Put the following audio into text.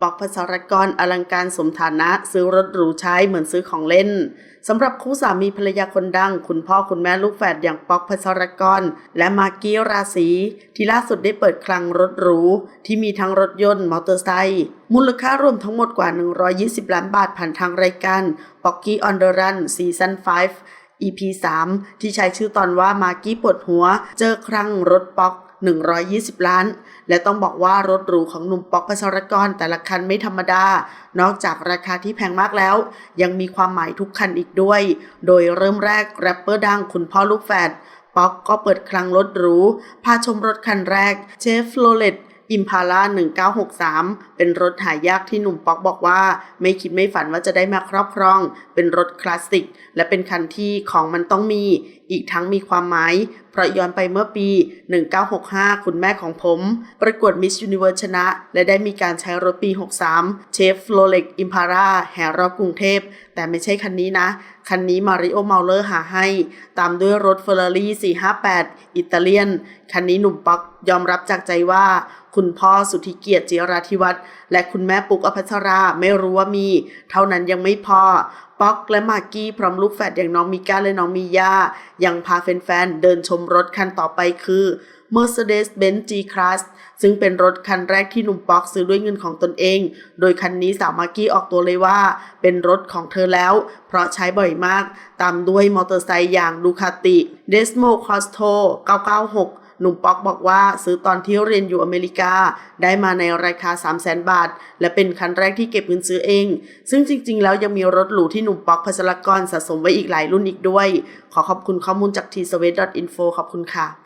ปอกพัสรกรอลังการสมฐานะ ซื้อรถหรูใช้เหมือนซื้อของเล่นสำหรับคู่สามีภรรยาคนดัง คุณพ่อคุณแม่ลูกแฝดอย่างป๊อกพัสรกร และมากี้ราศีที่ล่าสุดได้เปิดคลังรถหรู ที่มีทั้งรถยนต์มอเตอร์ไซค์มูลค่ารวมทั้งหมดกว่า 120 ล้านบาทผ่านทางรายการป๊อกกี้ออนเดอรันซีซั่น5 EP 3 ที่ใช้ชื่อตอนว่ามากี้ปวดหัว เจอครั้งรถป๊อก 120 ล้าน และต้องบอกว่ารถหรูของหนุ่มป๊อกพัชรกรแต่ละคันไม่ธรรมดา นอกจากราคาที่แพงมากแล้ว ยังมีความหมายทุกคันอีกด้วย โดยเริ่มแรกแรปเปอร์ดังคุณพ่อลูกแฝดป๊อกก็เปิดคลังรถหรู พาชมรถคันแรกเชฟโรเลต อิมพาร่า1963 เป็นรถหายากที่หนุ่มป๊อกบอกว่า ไม่คิดไม่ฝันว่าจะได้มาครอบครอง เป็นรถคลาสสิก และเป็นคันที่ของมันต้องมี อีกทั้งมีความหมายเพราะย้อนไปเมื่อปี 1965 คุณแม่ของผม ประกวดมิส s u นิเวิร์สชนะ และได้มีการใช้รถปี 63 เชฟโฟลเล็กอิมพาร่าแห่รอบกรุงเทพ แต่ไม่ใช่คันนี้นะ คันนี้มาริโอเมาเลอร์หาให้ ตามด้วยรถเฟอร์รารี่ 458 อิตาเลียน คันนี้หนุ่มป๊อกยอมรับจากใจว่า คุณพ่อสุธิเกียรติจิราธิวัฒน์และคุณแม่ปุกอภัชราไม่รู้ว่ามี เท่านั้นยังไม่พอป๊อกและมากกี้พร้อมลูกแฝดอย่างน้องมิก้าและน้องมีย่ายังพาแฟนๆ เดินชมรถคันต่อไปคือ Mercedes-Benz G-Class ซึ่งเป็นรถคันแรกที่หนุ่มป๊อกซื้อด้วยเงินของตนเอง โดยคันนี้สาวมากกี้ออกตัวเลยว่า เป็นรถของเธอแล้ว เพราะใช้บ่อยมาก ตามด้วยมอเตอร์ไซค์อย่างดูคาติ Desmo Costo 996 หนุ่มป๊อกบอกว่าซื้อตอนที่เรียนอยู่อเมริกา ได้มาในราคา 3 0 0 0 0 0 บาท และเป็นคันแรกที่เก็บเงินซื้อเอง ซึ่งจริง ๆ แล้วยังมีรถหรูที่หนุ่มป๊อกพัชรกรสะสมไว้อีกหลายรุ่นอีกด้วย ขอขอบคุณข้อมูลจาก t s w e t i n f o ขอบคุณค่ะ